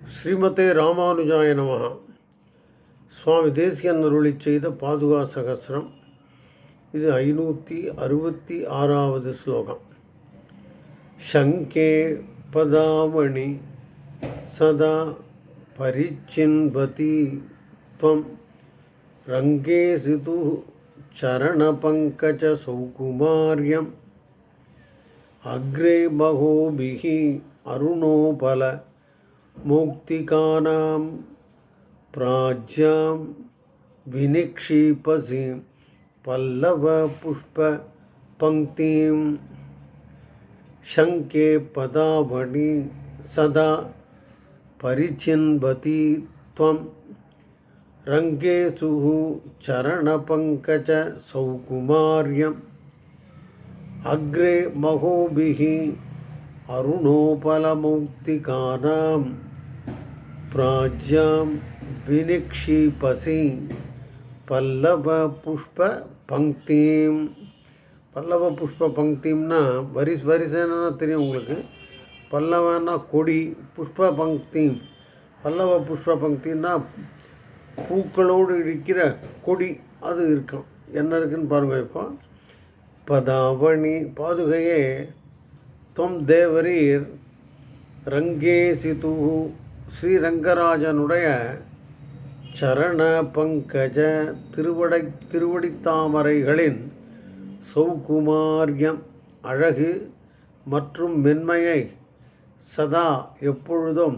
ஸ்ரீமதே ராமானுஜாய நமः சுவாமி தேசிகன் அருளி செய்த பாதுகா சகசிரம் இது ஐநூற்றி அறுபத்தி ஆறாவது ஸ்லோகம் சங்கே பதாவணி சதா பரிச்சின்பதி त्वं रङ्गे सितुः चरणपङ्कजसौकुमार्यम् अग्रे बहोभिः अरुणोपलमौक्तिकानां प्राज्यां विनिक्षिपसि पल्लवपुष्पपङ्क्तिं शङ्के पदावणि सदा परिचिन्वति त्वं। रङ्गेषु चरणपङ्कजसौकुमार्यम् अग्रे महोभिः अरुणोपलमौक्तिकानां प्राज्यां विनिक्षिपसि பல்லவ பல்லவ புஷ்ப பங்கிம்னா வரிசை வரிசைன்னா தெரியும் உங்களுக்கு பல்லவன்னா கொடி புஷ்ப பங்கி பல்லவ புஷ்ப பங்கின்னா பூக்களோடு இருக்கிற கொடி அது இருக்கும் என்ன இருக்குன்னு பாருங்கள் இப்போ பதாவணி பாதுகையே தொம் தேவரீர் ரங்கேசிது ஸ்ரீரங்கராஜனுடைய சரண பங்கஜ திருவடை திருவடித்தாமரைகளின் சௌகுமாரியம் அழகு மற்றும் மென்மையை சதா எப்பொழுதும்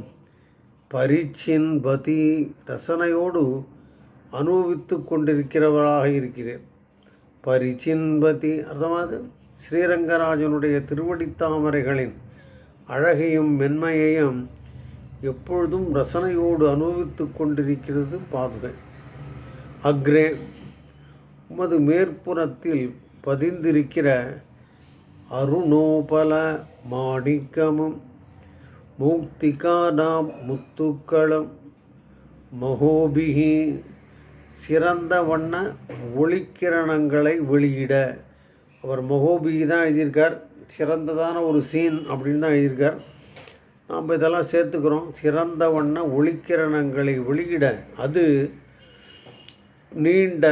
பரிச்சின்பதி ரசனையோடு அனுபவித்து கொண்டிருக்கிறவராக இருக்கிறேன். பரிச்சின்பதி அர்த்தமாது ஸ்ரீரங்கராஜனுடைய திருவடித்தாமரைகளின் அழகையும் மென்மையையும் எப்பொழுதும் ரசனையோடு அனுபவித்து கொண்டிருக்கிறது பாதுகை அக்ரே உமது மேற்புறத்தில் பதிந்திருக்கிற அருணோபல மாணிக்கமும் மூக்திகானாம் முத்துக்களும் மகோபிகி சிறந்த வண்ண ஒளிக்கிரணங்களை வெளியிட அவர் மகோபிகி தான் எழுதியிருக்கார். சிறந்ததான ஒரு சீன் அப்படின்னு தான் எழுதியிருக்கார். நாம் இதெல்லாம் சேர்த்துக்கிறோம். சிறந்த வண்ண ஒளிக்கிரணங்களை வெளியிட அது நீண்ட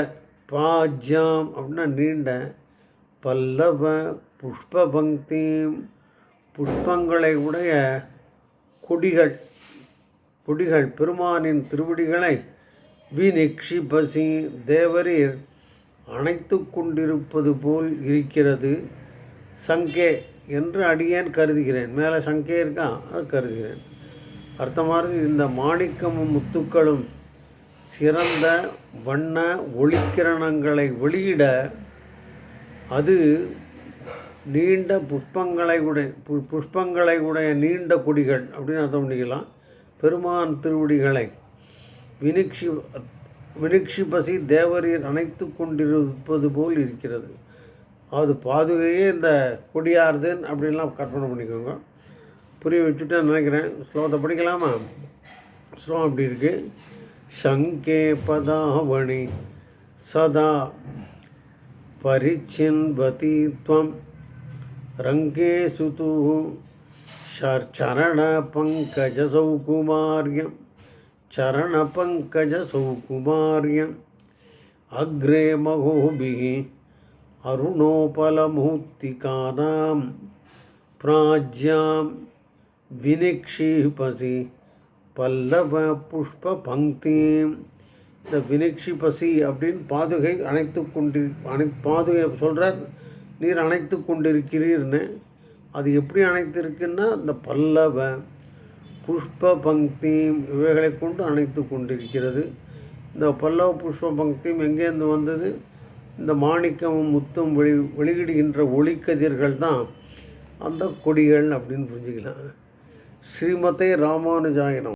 பாஜ்யாம் அப்படின்னா நீண்ட பல்லவ புஷ்ப பங்கி புஷ்பங்களை உடைய கொடிகள் கொடிகள் பெருமானின் திருவடிகளை விநிக்ஷிபசி தேவரீர் அணைத்து கொண்டிருப்பது போல் இருக்கிறது. சங்கே என்று அடியேன் கருதுகிறேன். மேலே சங்கே இருக்கான் அது கருதுகிறேன். அர்த்தமாக இந்த மாணிக்கமும் முத்துக்களும் சிறந்த வண்ண ஒளிக்கிரணங்களை வெளியிட அது நீண்ட புஷ்பங்களை உடைய பு- புஷ்பங்களை உடைய நீண்ட கொடிகள் அப்படின்னு அர்த்தம் பண்ணிக்கலாம். பெருமான் திருவடிகளை வினிக்ஷி வினிக்ஷிபசி தேவரீர் அணைத்து கொண்டிருப்பது போல் இருக்கிறது. அது பாதுகையே இந்த கொடியாருதுன்னு அப்படின்லாம் கற்பனை பண்ணிக்கோங்க. புரிய வச்சுட்டேன் நினைக்கிறேன் ஸ்லோகத்தை படிக்கலாமா? ஸ்லோகம் அப்படி இருக்கு. சங்கே பதாவணி சதா பரிச்சின்பதி துவம் ரங்கே சுது சரண பங்கஜசௌகுமாரியம் चरणपङ्कजसौकुमार्यं चरणपङ्कजसौकुमार्यम् अग्रे महोभिः अरुणोपलमूर्तिकानां प्राज्यां विनिक्षिपसि பல்லவபுஷ்பபங்கிம் இந்த வினிக்ஷிபசி அப்படின்னு பாதுகை அணைத்து கொண்டு அணை பாதுகை சொல்கிறார் நீர் அணைத்து கொண்டிருக்கிறீர்னு அது எப்படி அணைத்திருக்குன்னா இந்த பல்லவ புஷ்ப பங்கியும் இவைகளை கொண்டு அணைத்து கொண்டிருக்கிறது. இந்த பல்லவ புஷ்ப பங்கியும் எங்கேருந்து வந்தது? இந்த மாணிக்கமும் முத்தும் வெளி வெளியிடுகின்ற ஒளிக்கதிர்கள் தான் அந்த கொடிகள் அப்படின்னு புரிஞ்சுக்கலாம். ஸ்ரீமதே ராமானுஜாயனம்.